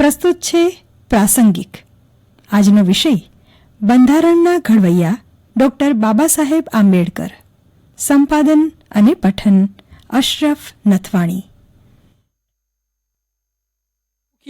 પ્રસ્તુત છે પ્રાસંગિક. આજનો વિષય, બંધારણના ઘડવૈયા ડોક્ટર બાબા સાહેબ આંબેડકર. સંપાદન અને પઠન, અશરફ નથવાણી.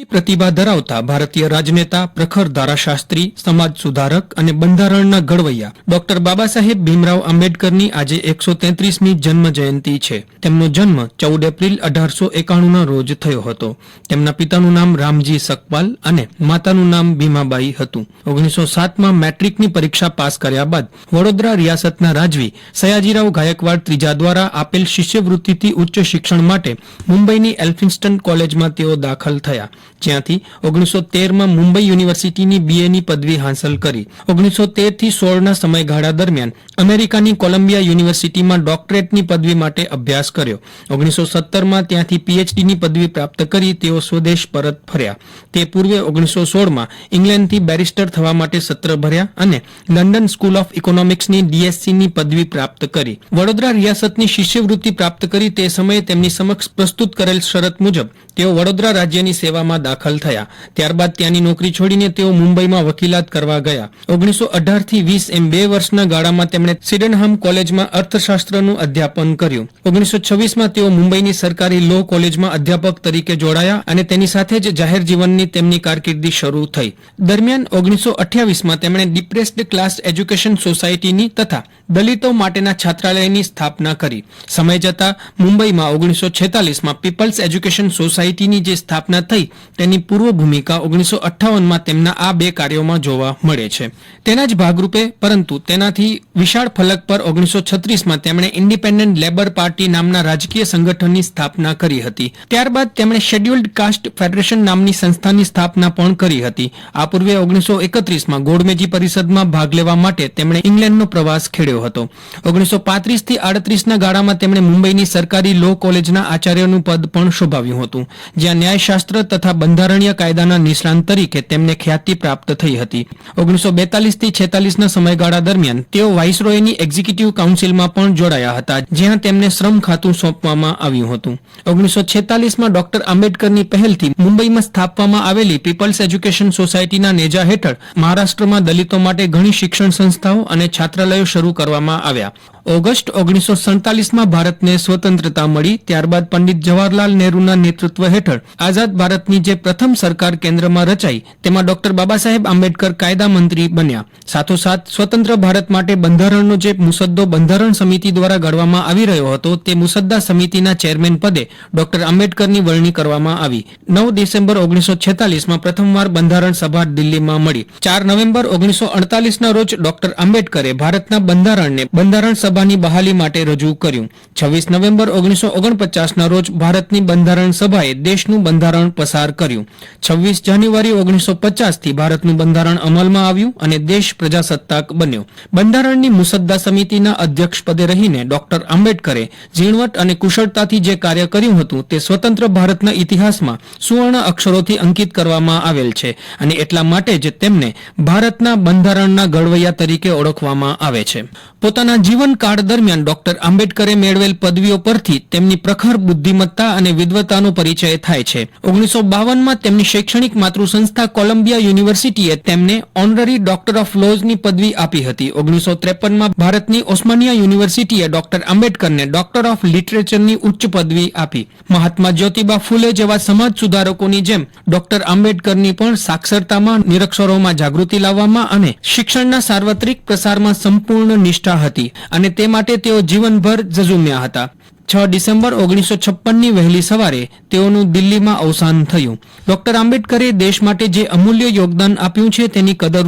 પ્રતિભા ધરાવતા ભારતીય રાજનેતા, પ્રખર ધારાશાસ્ત્રી, સમાજ સુધારક અને બંધારણના ઘડવૈયા. ડોક્ટર બાબા ભીમરાવ આંબેડકરની આજે એકસો તેત્રીસમી જન્મ જયંતિ છે. તેમનો જન્મ ચૌદ એપ્રિલ અઢારસો એકાણુંના રોજ થયો હતો. તેમના પિતાનું નામ રામજી સકપાલ અને માતાનું નામ ભીમાબાઈ હતું. ઓગણીસો સાતમાં મેટ્રિકની પરીક્ષા પાસ કર્યા બાદ વડોદરા રિયાસતના રાજવી સયાજીરાવ ગાયકવાડ ત્રીજા દ્વારા આપેલ શિષ્યવૃત્તિથી ઉચ્ચ શિક્ષણ માટે મુંબઈની એલ્ફિન્સ્ટન કોલેજમાં તેઓ દાખલ થયા. જ્યાંથી ઓગણીસો તેરમાં મુંબઈ યુનિવર્સિટીની બીએની પદવી હાંસલ કરી. ઓગણીસો તેરથી સોળના સમયગાળા દરમિયાન અમેરિકાની કોલંબિયા યુનિવર્સિટીમાં ડોક્ટરેટની પદવી માટે અભ્યાસ કર્યો. ઓગણીસો સત્તરમાં ત્યાંથી પીએચડીની પદવી પ્રાપ્ત કરી તેઓ સ્વદેશ પરત ફર્યા. તે પૂર્વે ઓગણીસો સોળમાં ઇંગ્લેન્ડથી બેરિસ્ટર થવા માટે સત્ર ભર્યા અને લંડન સ્કૂલ ઓફ ઇકોનોમિક્સની ડીએસસીની પદવી પ્રાપ્ત કરી. વડોદરા રિયાસતની શિષ્યવૃત્તિ પ્રાપ્ત કરી તે સમયે તેમની સમક્ષ પ્રસ્તુત કરેલ શરત મુજબ તેઓ વડોદરા રાજ્યની સેવામાં દાખલ થયા. ત્યારબાદ ત્યાંની નોકરી છોડીને તેઓ મુંબઈમાં વકીલાત કરવા ગયા. ઓગણીસો અઢારથી વીસ એમ બે વર્ષના ગાળામાં તેમણે સિડનહામ કોલેજમાં અર્થશાસ્ત્રનું અધ્યાપન કર્યું. ઓગણીસો છવ્વીસમાં તેઓ મુંબઈની સરકારી લો કોલેજમાં અધ્યાપક તરીકે જોડાયા અને તેની સાથે જ જાહેર જીવનની તેમની કારકિર્દી શરૂ થઈ. દરમિયાન ઓગણીસો અઠ્યાવીસમાં તેમણે ડિપ્રેસ્ડ ક્લાસ એજ્યુકેશન સોસાયટીની તથા દલિતો માટેના છાત્રાલયની સ્થાપના કરી. સમય જતા મુંબઈમાં ઓગણીસો છેતાલીસમાં પીપલ્સ એજ્યુકેશન સોસાયટીની જે સ્થાપના થઈ તેની પૂર્વ ભૂમિકા ઓગણીસો અઠ્ઠાવનમાં તેમના આ બે કાર્યોમાં જોવા મળે છે. તેના જ ભાગરૂપે, પરંતુ તેનાથી વિશાળ ફલક પર ઓગણીસો છત્રીસમાં તેમણે ઇન્ડિપેન્ડન્ટ લેબર પાર્ટી નામના રાજકીય સંગઠનની સ્થાપના કરી હતી. ત્યારબાદ તેમણે શેડ્યુલ્ડ કાસ્ટ ફેડરેશન નામની સંસ્થાની સ્થાપના પણ કરી હતી. આ પૂર્વે ઓગણીસો એકત્રીસમાં ગોળમેજી પરિષદમાં ભાગ લેવા માટે તેમણે ઇંગ્લેન્ડનો પ્રવાસ ખેડ્યો હતો. ઓગણીસો પાંત્રીસથી આડત્રીસના ગાળામાં તેમણે મુંબઈની સરકારી લો કોલેજના આચાર્યનું પદ પણ શોભાવ્યું હતું. જ્યાં ન્યાયશાસ્ત્ર તથા બંધારણીય કાયદાના નિષ્ણાંત તરીકે તેમને ખ્યાતિ પ્રાપ્ત થઈ હતી. ઓગણીસો બેતાલીસથી છેતાલીસના સમયગાળા દરમિયાન તેઓ વાઇસરોયની એક્ઝિક્યુટીવ કાઉન્સિલમાં પણ જોડાયા હતા, જ્યાં તેમને શ્રમ ખાતું સોંપવામાં આવ્યું હતું. ઓગણીસો છેતાલીસમાં ડોક્ટર આંબેડકરની પહેલથી મુંબઈમાં સ્થાપવામાં આવેલી પીપલ્સ એજ્યુકેશન સોસાયટીના નેજા હેઠળ મહારાષ્ટ્રમાં દલિતો માટે ઘણી શિક્ષણ સંસ્થાઓ અને છાત્રાલયો શરૂ કરવામાં આવ્યા. ઓગસ્ટ ઓગણીસો સડતાલીસમાં ભારતને સ્વતંત્રતા મળી, ત્યારબાદ પંડિત જવાહરલાલ નહેરુના નેતૃત્વ હેઠળ આઝાદ ભારતની જે પ્રથમ સરકાર કેન્દ્રમાં રચાઈ, તેમાં ડોક્ટર બાબા આંબેડકર કાયદા મંત્રી બન્યા. સાથોસાથ, સ્વતંત્ર ભારત માટે બંધારણનો જે મુસદ્દો બંધારણ સમિતિ દ્વારા ઘડવામાં આવી રહ્યો હતો, તે મુસદ્દા સમિતિના ચેરમેન પદે ડોક્ટર આંબેડકરની વરણી કરવામાં આવી. નવ ડિસેમ્બર ઓગણીસો છેતાલીસમાં પ્રથમવાર બંધારણ સભા દિલ્હીમાં મળી. ચાર નવેમ્બર ઓગણીસો અડતાલીસના રોજ ડોક્ટર આંબેડકરે ભારતના બંધારણને બંધારણ સભાની બહાલી માટે રજૂ કર્યું. છવ્વીસ નવેમ્બર ઓગણીસો ઓગણપચાસના રોજ ભારતની બંધારણ સભાએ દેશનું બંધારણ પસાર કર્યું. છવ્વીસ જાન્યુઆરી ઓગણીસો પચાસથી ભારતનું બંધારણ અમલમાં આવ્યું અને દેશ પ્રજાસત્તાક બન્યો. બંધારણની મુસદ્દા સમિતિના અધ્યક્ષ રહીને ડોક્ટર આંબેડકરે ઝીણવટ અને કુશળતાથી જે કાર્ય કર્યું હતું તે સ્વતંત્ર ભારતના ઇતિહાસમાં સુવર્ણ અક્ષરોથી અંકિત કરવામાં આવેલ છે અને એટલા માટે જ તેમને ભારતના બંધારણના ઘડવૈયા તરીકે ઓળખવામાં આવે છે. પોતાના જીવનકાળ દરમિયાન ડોક્ટર આંબેડકરે મેળવેલ પદવીઓ પરથી તેમની પ્રખર બુદ્ધિમત્તા અને વિદ્વતાનો પરિચય થાય છે. ઓગણીસો બાવનમાં તેમની શૈક્ષણિક માતૃસંસ્થા કોલંબિયા યુનિવર્સિટીએ તેમને ઓનરરી ડોક્ટર ઓફ લોઝની પદવી આપી હતી. ઓગણીસો ત્રેપનમાં ભારતની ઓસ્માનિયા યુનિવર્સિટીએ ડોક્ટર આંબેડકરને ડોક્ટર ઓફ લિટરેચરની ઉચ્ચ પદવી આપી. મહાત્મા જ્યોતિબા ફૂલે જેવા સમાજ સુધારકોની જેમ ડોક્ટર આંબેડકરની પણ સાક્ષરતામાં, નિરક્ષરોમાં જાગૃતિ લાવવામાં અને શિક્ષણના સાર્વત્રિક પ્રસારમાં સંપૂર્ણ નિષ્ઠા હતી. અને તે માટે તેઓ જીવનભર ઝઝુમ્યા હતા. છ ડિસેમ્બર ઓગણીસો છપ્પનની વહેલી સવારે તેઓનું દિલ્હીમાં અવસાન થયું. ડોક્ટર આંબેડકરે દેશ માટે જે અમૂલ્ય યોગદાન આપ્યું છે તેની કદર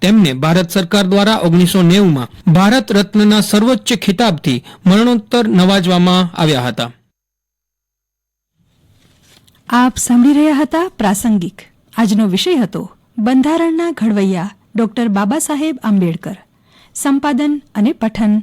તેમને ભારત સરકાર દ્વારા ઓગણીસો નેવુંમાં ભારત રત્નના સર્વોચ્ચ ખિતાબથી મરણોત્તર નવાજવામાં આવ્યા હતા. આપ સાંભળી રહ્યા હતા પ્રાસંગિક. આજનો વિષય હતો બંધારણના ઘડવૈયા ડોક્ટર બાબા સાહેબ આંબેડકર. સંપાદન અને પઠન